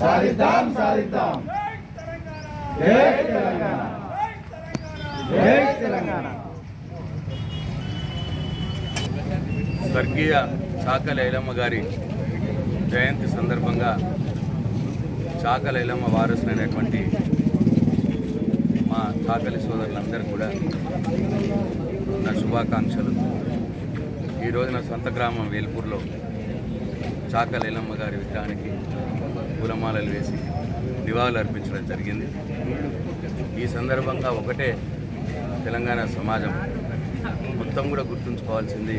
సాధిద్దాం సాధిద్దాం. జై తెలంగాణ. జై తెలంగాణ. స్వర్గీయ చాక లైలమ్మ గారి జయంతి సందర్భంగా చాక లైలమ్మ వారసులైనటువంటి మా చాకలి సోదరులందరూ కూడా నా శుభాకాంక్షలు. ఈరోజు నా సొంత గ్రామం వేల్పూర్లో చాక లైలమ్మ గారి విగ్రహానికి పూలమాలలు వేసి నివాళులు అర్పించడం జరిగింది. ఈ సందర్భంగా ఒకటే తెలంగాణ సమాజం మొత్తం కూడా గుర్తుంచుకోవాల్సింది.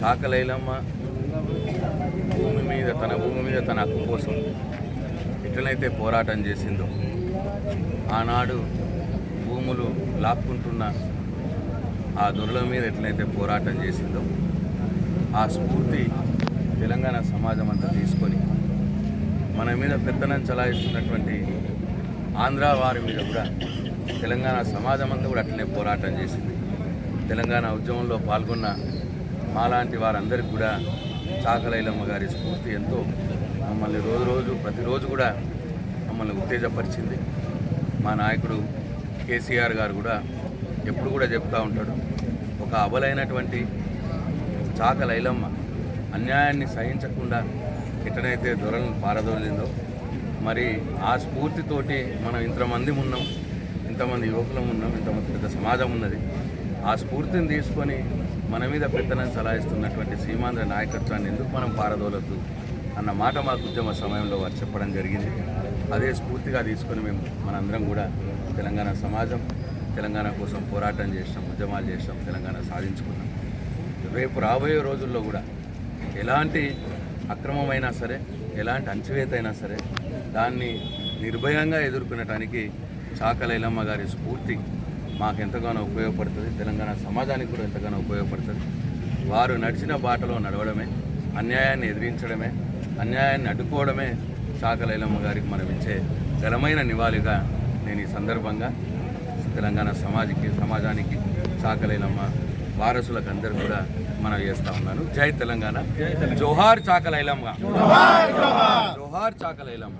చాకలైలమ్మ భూమి మీద తన భూమి మీద తన హక్కు కోసం ఎట్లనైతే పోరాటం చేసిందో ఆనాడు భూములు లాక్కుంటున్న ఆ దొరల మీద ఎట్లయితే పోరాటం చేసిందో ఆ స్ఫూర్తి తెలంగాణ సమాజం అంతా తీసుకొని మన మీద పెత్తనం చలాయిస్తున్నటువంటి ఆంధ్ర వారి మీద కూడా తెలంగాణ సమాజం అంతా కూడా అట్లనే పోరాటం చేసింది. తెలంగాణ ఉద్యమంలో పాల్గొన్న మాలాంటి వారందరికీ కూడా చాకలైలమ్మ గారి స్ఫూర్తి ఎంతో మమ్మల్ని రోజు రోజు ప్రతిరోజు కూడా మమ్మల్ని ఉత్తేజపరిచింది. మా నాయకుడు కేసీఆర్ గారు కూడా ఎప్పుడు కూడా చెప్తూ ఉంటాడు ఒక అబలైనటువంటి చాకలైలమ్మ అన్యాయాన్ని సహించకుండా ఎక్కడైతే దొరలను పారదోలిందో మరి ఆ స్ఫూర్తితోటి మనం ఇంతమంది ఉన్నాం ఇంతమంది యువకులం ఉన్నాం ఇంతమంది పెద్ద సమాజం ఉన్నది. ఆ స్ఫూర్తిని తీసుకొని మన మీద పెత్తనం చలాయిస్తున్నటువంటి సీమాంధ్ర నాయకత్వాన్ని ఎందుకు మనం పారదోలద్దు అన్న మాట మాకు ఉద్యమ సమయంలో వారు చెప్పడం జరిగింది. అదే స్ఫూర్తిగా తీసుకొని మేము మనందరం కూడా తెలంగాణ సమాజం తెలంగాణ కోసం పోరాటం చేసినాం ఉద్యమాలు చేసినాం తెలంగాణ సాధించుకున్నాం. రేపు రాబోయే రోజుల్లో కూడా ఎలాంటి అక్రమమైనా సరే ఎలాంటి అణచివేత అయినా సరే దాన్ని నిర్భయంగా ఎదుర్కొనటానికి చాకలైలమ్మ గారి స్ఫూర్తి మాకు ఎంతగానో ఉపయోగపడుతుంది. తెలంగాణ సమాజానికి కూడా ఎంతగానో ఉపయోగపడుతుంది. వారు నడిచిన బాటలో నడవడమే అన్యాయాన్ని ఎదిరించడమే అన్యాయాన్ని అడ్డుకోవడమే చాకలైలమ్మ గారికి మనం ఇచ్చే ఘనమైన నివాళిగా నేను ఈ సందర్భంగా తెలంగాణ సమాజకి సమాజానికి చాకలైలమ్మ వారసులకు అందరూ కూడా మనం చేస్తా ఉన్నాను. జై తెలంగాణ. జోహార్ చాకలైలమ్మ జోహార్ చాకలైలమ్మ